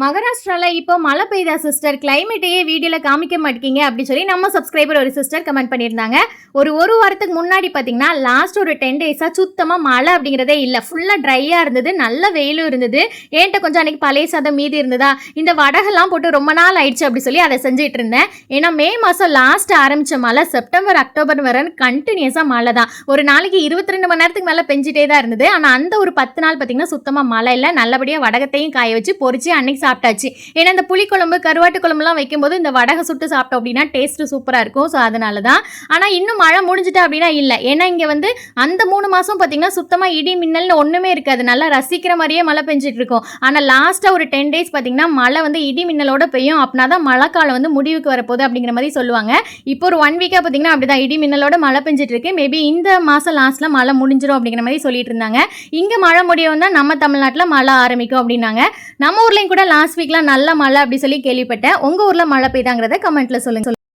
மகாராஷ்டிராவில் இப்போ மழை பெய்தா சிஸ்டர் கிளைமேட்டையே வீடியோவில் காமிக்க மாட்டேங்க அப்படின்னு சொல்லி நம்ம சப்ஸ்கிரைபர் ஒரு சிஸ்டர் கமெண்ட் பண்ணியிருந்தாங்க. ஒரு ஒரு வாரத்துக்கு முன்னாடி பார்த்தீங்கன்னா லாஸ்ட் ஒரு டென் டேஸாக சுத்தமாக மழை அப்படிங்கிறதே இல்லை. ஃபுல்லாக ட்ரையாக இருந்தது நல்ல வெயிலும் இருந்தது. ஏன்ட்ட கொஞ்சம் அன்றைக்கி பழைய சாதம் மீதி இருந்ததா? இந்த வடகெல்லாம் போட்டு ரொம்ப நாள் ஆயிடுச்சு அப்படி சொல்லி அதை செஞ்சுட்டு இருந்தேன். ஏன்னா மே மாதம் லாஸ்ட் ஆரம்பிச்ச மழை செப்டம்பர் அக்டோபர் வரை கண்டினியூஸாக மழை தான். ஒரு நாளைக்கு இருபத்தி ரெண்டு மணி நேரத்துக்கு மேலே பெஞ்சிட்டே தான் இருந்தது. ஆனால் அந்த ஒரு பத்து நாள் பார்த்தீங்கன்னா சுத்தமாக மழை இல்லை. நல்லபடியாக வடகத்தையும் காய வச்சு பொறிச்சு அன்னைக்கு சாப்பிட்டாச்சு. ஏன்னா இந்த புளிக்குழம்பு கருவாட்டு குழம்புலாம் வைக்கும்போது இந்த வடகை சுட்டு சாப்பிட்டோம் அப்படின்னா டேஸ்ட்டு சூப்பராக இருக்கும். ஸோ அதனால தான் ஆனால் இன்னும் மழை முடிஞ்சிட்டா அப்படின்னா இல்லை. ஏன்னா இங்கே வந்து அந்த மூணு மாதம் பார்த்தீங்கன்னா சுத்தமாக இடி மின்னல்னு ஒன்றுமே இருக்காது. நல்லா ரசிக்கிற மாதிரியே மழை பெஞ்சிட்டு இருக்கும். ஆனால் லாஸ்ட்டாக ஒரு டென் டேஸ் பார்த்தீங்கன்னா மழை வந்து இடி மின்னலோட பெய்யும். அப்படின்னா தான் மழைக்காலம் வந்து முடிவுக்கு வரப்போகுது அப்படிங்கிற மாதிரி சொல்லுவாங்க. இப்போ ஒரு ஒன் வீக்காக பார்த்தீங்கன்னா அப்படிதான். இடி மின்னலோட மழை பெஞ்சிட்டு இருக்கு. மேபி இந்த மாதம் லாஸ்ட்டில் மழை முடிஞ்சிடும் அப்படிங்கிற மாதிரி சொல்லிட்டு இருந்தாங்க. இங்கே மழை முடியும் தான் நம்ம தமிழ்நாட்டில் மழை ஆரம்பிக்கும் அப்படின்னாங்க. நம்ம ஊர்லேயும் கூட லாஸ்ட் வீக்லாம் நல்ல மழை அப்படி சொல்லி கேள்விப்பட்டேன். உங்கள் ஊரில் மழை பெய்தாங்கிறத கமெண்ட்டில் சொல்லுங்கள்